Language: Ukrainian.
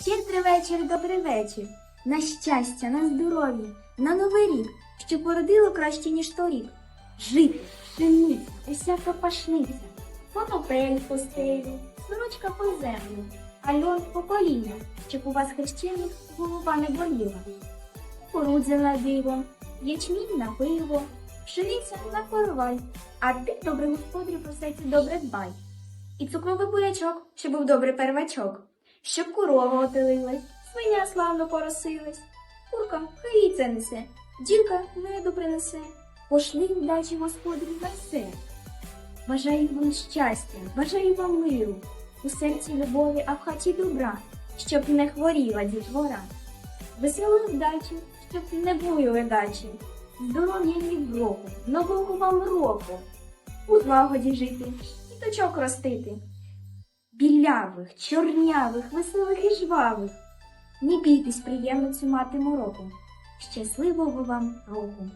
Щедрий вечір, добрий вечір. На щастя, на здоров'я, на новий рік, що породило краще, ніж торік. Жити, пшениця, усяка пашниця, фотопель по стелі, сорочка по землю, а льон по коліна, щоб у вас хрещених голова не боліла. Кукурудзя на диво, ячмінь на пиво, пшениця на коровай, а ти, добрий господарю, про все це добре дбай. І цукровий бурячок, щоб був добрий первачок, щоб корова отелилась, свиня славно поросилась, курка яйця несе, дірка меду принесе, пошли вдачі господарю на все. Бажаю вам щастя, бажаю вам миру, у серці любові, а в хаті добра, щоб не хворіла дітвора. Веселої вдачі, щоб не були ледачі, здоров'я ні в року, нового вам року, у злагоді жити, діточок ростити. Білявих, чорнявих, веселих і жвавих. Не бійтесь приємно цю мати мороку. Щасливого вам року!